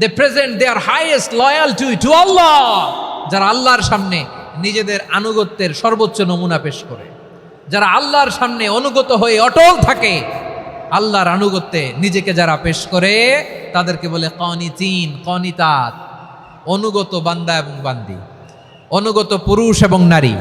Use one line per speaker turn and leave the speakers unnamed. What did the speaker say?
to present they present their highest loyalty to Allah. যারা আল্লাহর সামনে নিজেদের আনুগত্যের সর্বোচ্চ নমুনা পেশ করে। যারা আল্লাহর সামনে অনুগত হয়ে অটল থাকে, আল্লাহর আনুগত্যে নিজেকে যারা পেশ করে, তাদেরকে বলে কনিতিন কনিতাত অনুগত বান্দা এবং বান্দি। অনুগত পুরুষ এবং নারী।